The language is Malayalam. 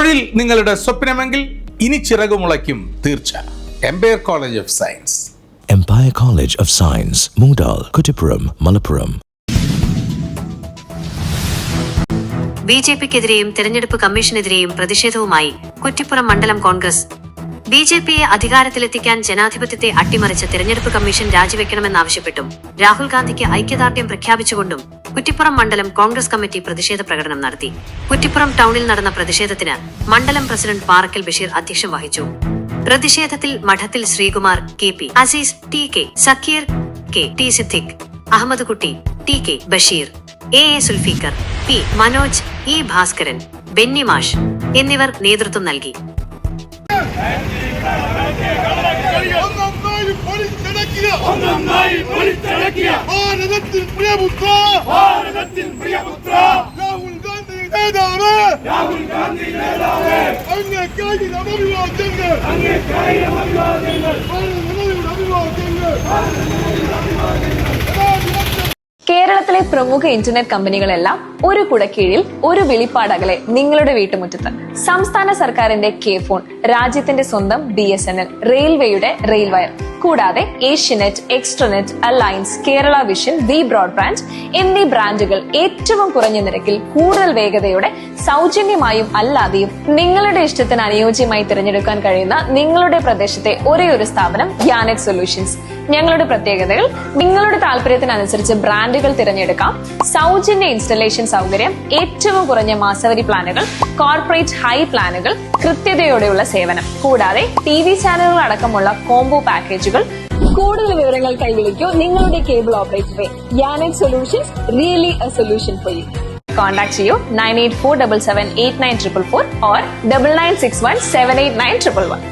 തൊഴിൽ നിങ്ങളുടെ സ്വപ്നമെങ്കിൽ ഇനി ചിറകു മുളയ്ക്കും. തീർച്ച. Empire college of science empire college of science Moodal Kuttippuram Malappuram B J പിക്കെതിരെയും തെരഞ്ഞെടുപ്പ് കമ്മീഷനെതിരെയും പ്രതിഷേധവുമായി കുറ്റിപ്പുറം മണ്ഡലം കോൺഗ്രസ്. ബി ജെ പിയെ അധികാരത്തിലെത്തിക്കാൻ ജനാധിപത്യത്തെ അട്ടിമറിച്ച തെരഞ്ഞെടുപ്പ് കമ്മീഷൻ രാജിവെക്കണമെന്നാവശ്യപ്പെട്ടും രാഹുൽ ഗാന്ധിക്ക് ഐക്യദാർഢ്യം പ്രഖ്യാപിച്ചുകൊണ്ടും കുറ്റിപ്പുറം മണ്ഡലം കോൺഗ്രസ് കമ്മിറ്റി പ്രതിഷേധ പ്രകടനം നടത്തി. കുറ്റിപ്പുറം ടൗണിൽ നടന്ന പ്രതിഷേധത്തിന് മണ്ഡലം പ്രസിഡന്റ് പാറക്കൽ ബഷീർ അധ്യക്ഷം വഹിച്ചു. പ്രതിഷേധത്തിൽ Madathil Sreekumar K P Azeez T K Zakir K T Siddique Ahammed Kutty T K Basheer A A Zulfiqar P Manoj E Bhaskaran Benny മാഷ് എന്നിവർ നേതൃത്വം നൽകി. ഒന്നൊന്നായി പൊളിച്ചടക്കിയ ഒന്നൊന്നായി പൊളിച്ചടക്കിയ ഭാരതത്തിൽ പ്രിയപുത്ര ഭാരതത്തിൻ പ്രിയപുത്ര രാഹുൽ ഗാന്ധി നേതാവ് രാഹുൽ ഗാന്ധി നേതാവ് അങ്ങേക്കായി അഭിവാദ്യങ്ങൾ അങ്ങേക്കായിരം അഭിവാദ്യങ്ങൾ ഭാരതയുടെ അഭിവാദ്യങ്ങൾ കേരളത്തിലെ പ്രമുഖ ഇന്റർനെറ്റ് കമ്പനികളെല്ലാം ഒരു കുടക്കീഴിൽ ഒരു വെളിപ്പാടകലെ നിങ്ങളുടെ വീട്ടുമുറ്റത്ത്. സംസ്ഥാന സർക്കാരിന്റെ കെ ഫോൺ രാജ്യത്തിന്റെ സ്വന്തം ബി എസ് എൻ എൽ റെയിൽവേയുടെ റെയിൽവയർ കൂടാതെ Asianet extranet alliance Kerala vision V broadband എന്നീ ബ്രാൻഡുകൾ ഏറ്റവും കുറഞ്ഞ നിരക്കിൽ കൂടുതൽ വേഗതയോടെ സൗജന്യമായും അല്ലാതെയും നിങ്ങളുടെ ഇഷ്ടത്തിന് അനുയോജ്യമായി തിരഞ്ഞെടുക്കാൻ കഴിയുന്ന നിങ്ങളുടെ പ്രദേശത്തെ ഒരേ ഒരു സ്ഥാപനം യാനെറ്റ് സൊല്യൂഷൻസ് ഞങ്ങളുടെ പ്രത്യേകതകൾ നിങ്ങളുടെ താല്പര്യത്തിനനുസരിച്ച് ബ്രാൻഡുകൾ തിരഞ്ഞെടുക്കാം സൗജന്യ ഇൻസ്റ്റലേഷൻ സൗകര്യം ഏറ്റവും കുറഞ്ഞ മാസവരി പ്ലാനുകൾ കോർപ്പറേറ്റ് ഹൈ പ്ലാനുകൾ കൃത്യതയോടെയുള്ള സേവനം. കൂടാതെ ടി വി ചാനലുകൾ അടക്കമുള്ള കോംബോ പാക്കേജുകൾ കൂടുതൽ വിവരങ്ങൾ കൈവിളിക്കൂ നിങ്ങളുടെ cable operator യാനെറ്റ് solutions really a solution for you contact ചെയ്യൂ nine eight four double seven eight nine triple four or double nine six one seven eight nine triple one